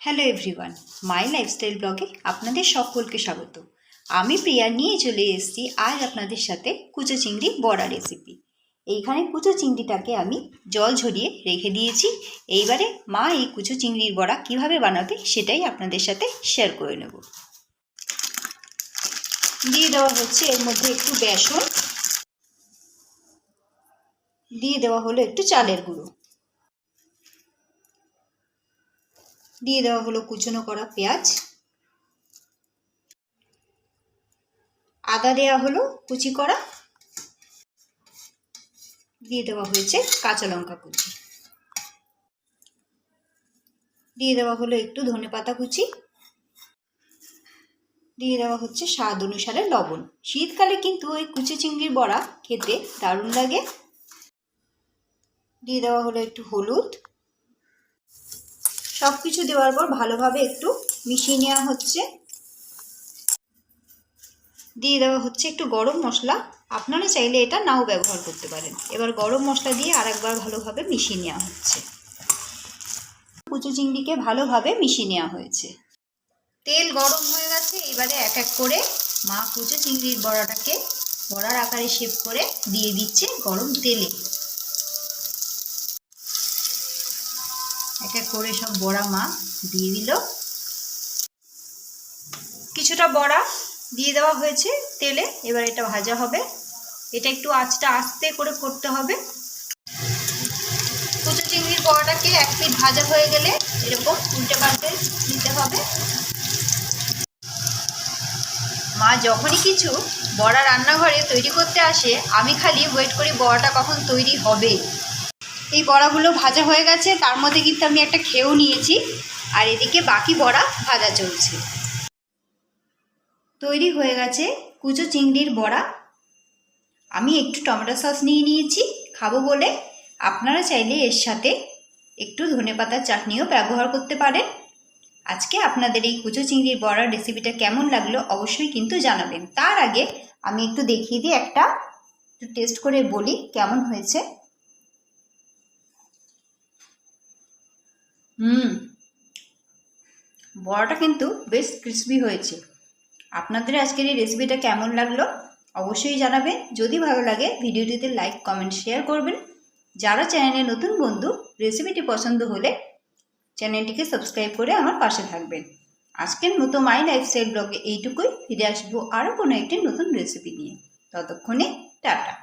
Hello everyone মাই lifestyle ব্লগে আপনাদের সকলকে স্বাগত। আমি প্রিয়া নিয়ে চলে এসেছি আজ আপনাদের সাথে কুচো চিংড়ি বড়া রেসিপি এইখানে কুচো চিংড়িটাকে আমি জল ঝরিয়ে রেখে দিয়েছি। এইবারে মা এই কুচো চিংড়ির বড়া কীভাবে বানাবে সেটাই আপনাদের সাথে শেয়ার করে নেব। দিয়ে দেওয়া হচ্ছে এর মধ্যে একটু বেসন। দিয়ে দেওয়া হলো একটু চালের গুঁড়ো। দিয়ে দেওয়া হলো কুচনো করা পেঁয়াজ। আদা দেওয়া হলো কুচি করা। দিয়ে দেওয়া হয়েছে কাঁচা লঙ্কা কুচি। দিয়ে দেওয়া হলো একটু ধনে পাতা কুচি। দিয়ে দেওয়া হচ্ছে স্বাদ অনুসারে লবণ। শীতকালে কিন্তু ওই কুচি চিংড়ির বড়া খেতে দারুণ লাগে। দিয়ে দেওয়া হলো একটু হলুদ। সব কিছু দেওয়ার পর ভালোভাবে একটু মিশিয়ে নেওয়া হচ্ছে। দিয়ে দেওয়া হচ্ছে একটু গরম মশলা। আপনারা চাইলে এটা নাও ব্যবহার করতে পারেন। এবার গরম মশলা দিয়ে আরেকবার ভালোভাবে মিশিয়ে নেওয়া হচ্ছে। কুচু চিংড়িকে ভালোভাবে মিশিয়ে নেওয়া হয়েছে। তেল গরম হয়ে গেছে, এবারে এক এক করে মা কুচো চিংড়ির বড়াটাকে বড়ার আকারে শেপ করে দিয়ে দিচ্ছে গরম তেলে। এক এক করে সব বড়া মা দিয়ে দিল। কিছুটা বড়া দিয়ে দেওয়া হয়েছে তেলে, এবার এটা ভাজা হবে। এটা একটু আঁচটা আস্তে করে করতে হবে। কুচো চিংড়ির বড়াটাকে এক পিঠ ভাজা হয়ে গেলে এরকম উল্টে পাল্টে নিতে হবে। মা যখনই কিছু বড়া রান্নাঘরে তৈরি করতে আসে, আমি খালি ওয়েট করি বড়াটা কখন তৈরি হবে। এই বড়াগুলো ভাজা হয়ে গেছে। তার মধ্যে কিন্তু আমি একটা খেয়েও নিয়েছি আর এদিকে বাকি বড়া ভাজা চলছে। তৈরি হয়ে গেছে কুচো চিংড়ির বড়া। আমি একটু টমেটো সস নিয়ে নিয়েছি, খাব বলে। আপনারা চাইলে এর সাথে একটু ধনেপাতার চাটনিও ব্যবহার করতে পারেন। আজকে আপনাদের এই কুচো চিংড়ির বড়ার রেসিপিটা কেমন লাগল অবশ্যই কিন্তু জানাবেন। তার আগে আমি একটু দেখিয়ে দিই একটা, একটু টেস্ট করে বলি কেমন হয়েছে। হুম। বড়াটা কিন্তু বেশ ক্রিসপি হয়েছে। আপনাদের আজকের এই রেসিপিটা কেমন লাগল অবশ্যই জানাবেন। যদি ভালো লাগে, ভিডিওটিতে লাইক কমেন্ট শেয়ার করবেন। যারা চ্যানেলে নতুন বন্ধু রেসিপিটি পছন্দ হলে চ্যানেলটিকে সাবস্ক্রাইব করে আমার পাশে থাকবেন। আজকের মতো মাই লাইফস্টাইল ব্লগে এইটুকুই। ফিরে আসব আরও কোনো একটি নতুন রেসিপি নিয়ে। ততক্ষণে টাটা।